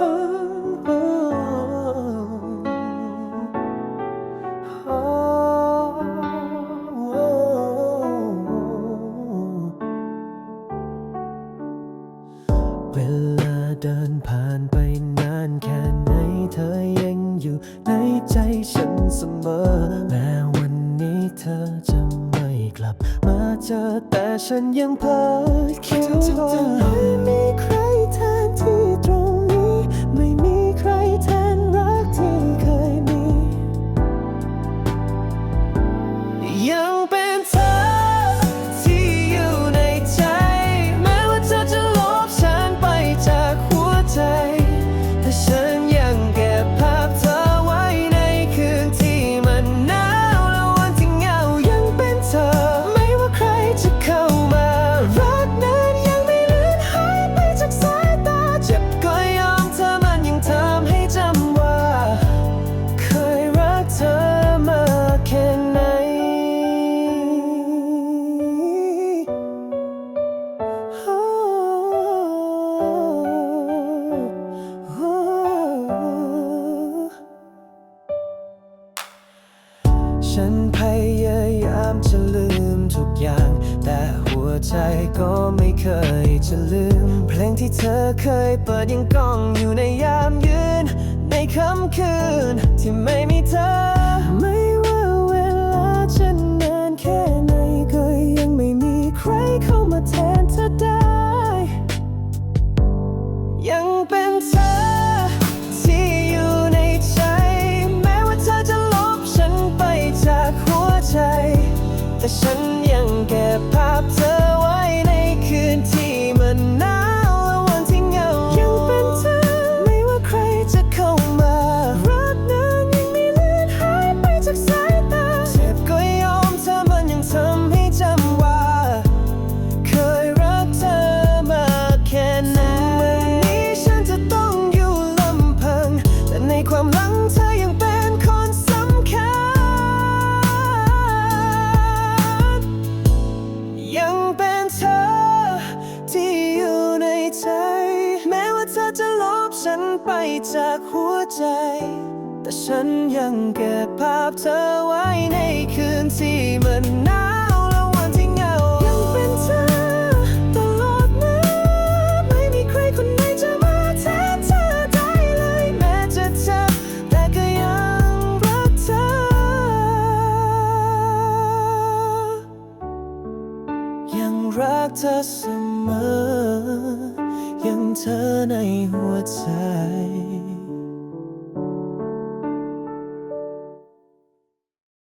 เวลาเดินผ่านไปนานแค่ไหนเธอยังอยู่ในใจฉันเสมอ แม้วันนี้เธอจะไม่กลับ มาเจอแต่ฉันยังเพ้อคิดถึงเธอ ฉันพยายามจะลืมทุกอย่าง แต่หัวใจก็ไม่เคยจะลืม เพลงที่เธอเคยเปิดยังก้องอยู่ในยามยืน ในค่ำคืน ที่ไม่มีเธอ ไม่ว่าเวลาจะนานแค่ไหนก็ยังไม่มีใครเข้ามาแทนเธอได้ ยังเป็นเธอ ฉัน จากหัวใจ แต่ฉันยังเก็บภาพเธอไว้ในคืนที่มันหนาวและวันที่เหงายังเป็นเธอตลอดมาไม่มีใครคนไหนจะมาแทนเธอได้เลยแม้จะเจ็บแต่ก็ยังรักเธอ ยังรักเธอเสมอ ยังเธอในหัวใจ